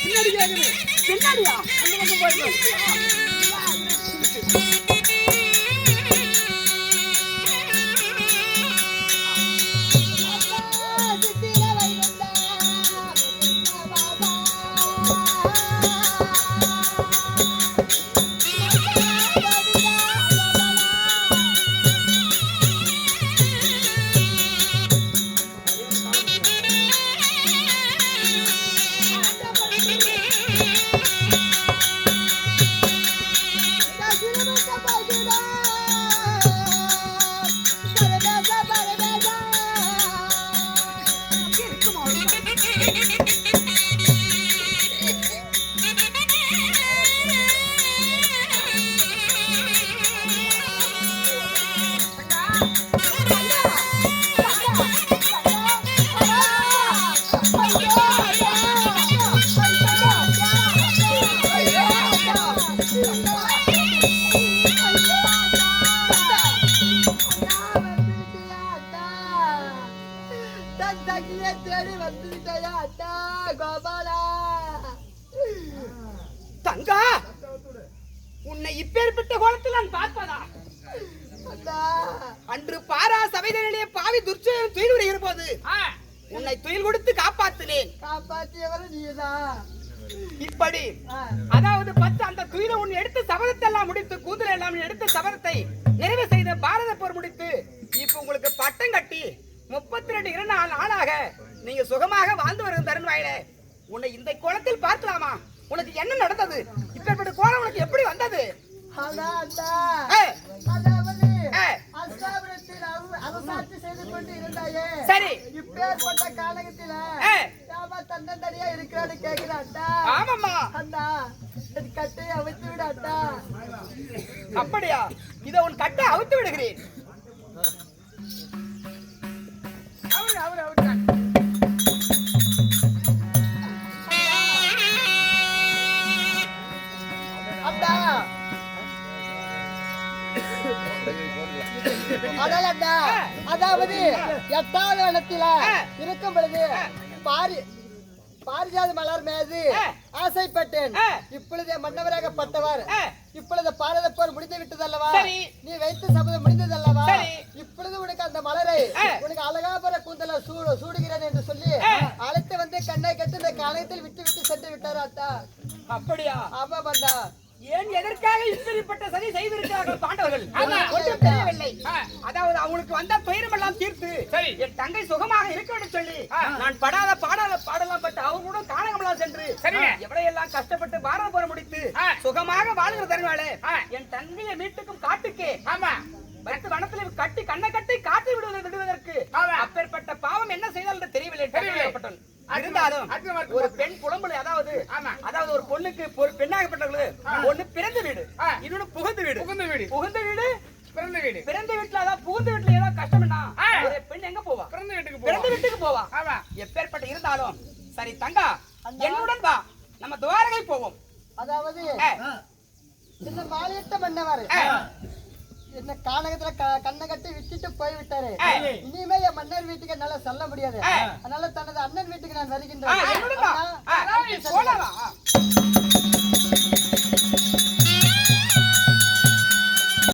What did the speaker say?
பின்னாடி கேக்குது. பின்னாடியா? அந்த பக்கம் போயிட்டு தங்கா உன்னை இப்பேற்பட்ட கோலத்தில் நான் பார்ப்பதா? அன்று பாரா சபைதனிலே பாவி துர்ச்சயம் துயில் விடுகிற போது உன்னை துயில் கொடுத்து காப்பாத்தினேன். காப்பாற்றியவர் நீதான். இப்படி. அதாவது பத்து அந்த துயிலை உன் எடுத்து சபதத்தை எல்லாம் முடித்து கூந்தல் எல்லாம் எடுத்து சபதத்தை நிறைவு செய்த பாரத போர் முடித்து இப்ப உங்களுக்கு பட்டம் கட்டி முப்பத்தி ரெண்டு இரண்டு நாளாக நீங்க சுகமாக வாழ்ந்து வரும் தருண் உன்னை இந்த கோலத்தில் பார்க்கலாமா? உனக்கு என்ன நடந்தது? இப்பேற்பட்ட கோலம் உனக்கு எப்படி வந்தது? சரி. இப்பேற்பட்ட காலகத்தில தன்னந்தனியா இருக்கிறான்னு கேக்குறேன் அண்ணா. ஆமாம்மா. அண்ணா என் கட்டையை அண்ணா. அப்படியா? இதை உன் கட்டை அவுத்து விடுகிறேன். அவரு அவரு அண்ணா. அதாவது எட்டாவது இடத்துல இருக்கும் பொழுது பாரி பாரிஜாத மலர் மீது ஆசைப்பட்டேன். இப்பொழுது மன்னவராகப்பட்டவர் ஆ. இப்பொழுது பாரத போர் முடிந்து விட்டதல்லவா. நீ வைத்த சபதம் முடிந்ததல்லவா. இப்பொழுது உனக்கு அந்த மலரை. உனக்கு அழகாபர கூந்தல சூடு சூடுகிறேன் என்று சொல்லி. அழைத்து வந்து கண்ணை கட்டு இந்த காலத்தில் விட்டு விட்டு சென்று விட்டார் அத்தா அப்படியா ஆமா பண்ணா ஏன் எதற்காக இப்படிப்பட்ட சதி செய்திருக்கிறார்கள் பாண்டவர்கள். ஒன்றும் தெரியவில்லை. அதாவது அவங்களுக்கு வந்த துயரம் எல்லாம் தீர்த்து சரி. என் தங்கை சுகமாக இருக்க வேண்டும் சொல்லி. நான் படாத எவ்வளையெல்லாம் கஷ்டப்பட்டு பாரத போற முடித்து. சுகமாக வாழ்கிற தருவாளே. என் தங்கையை வீட்டுக்கும் காட்டுக்கே ஆமா வனத்தில் கட்டி கண்ணை கட்டி காட்டி விடுவது விடுவதற்கு. அப்பேற்பட்ட பாவம் என்ன செய்தால் என்று தெரியவில்லை தெரியவில்லை. இருந்தாலும். ஒரு பெண் குழம்புல அதாவது ஆமா. அதாவது ஒரு பொண்ணுக்கு ஒரு பெண்ணாகப்பட்டவங்களுக்கு ஒண்ணு பிறந்த வீடு. இன்னொன்னு புகுந்த வீடு புகுந்த வீடு புகுந்த வீடு பிறந்த வீடு பிறந்த வீட்டுல அதாவது புகுந்த வீட்டுல ஏதாவது கஷ்டம்னா. ஒரு பெண் எங்க போவா பிறந்த வீட்டுக்கு பிறந்த வீட்டுக்கு போவா ஆமா எப்பேற்பட்ட இருந்தாலும் சரி தங்கா. என்னுடன் வா. நம்ம துவாரகை போவோம். அதாவது இந்த மாலையிட்ட மன்னவர் என்ன கானகத்துல கண்ணை கட்டி விட்டுட்டு போய் விட்டாரு ஏ. இனிமே என் மன்னர் வீட்டுக்கு என்னால சொல்ல முடியாது. அதனால தனது அண்ணன் வீட்டுக்கு நான் வருகின்றேன்.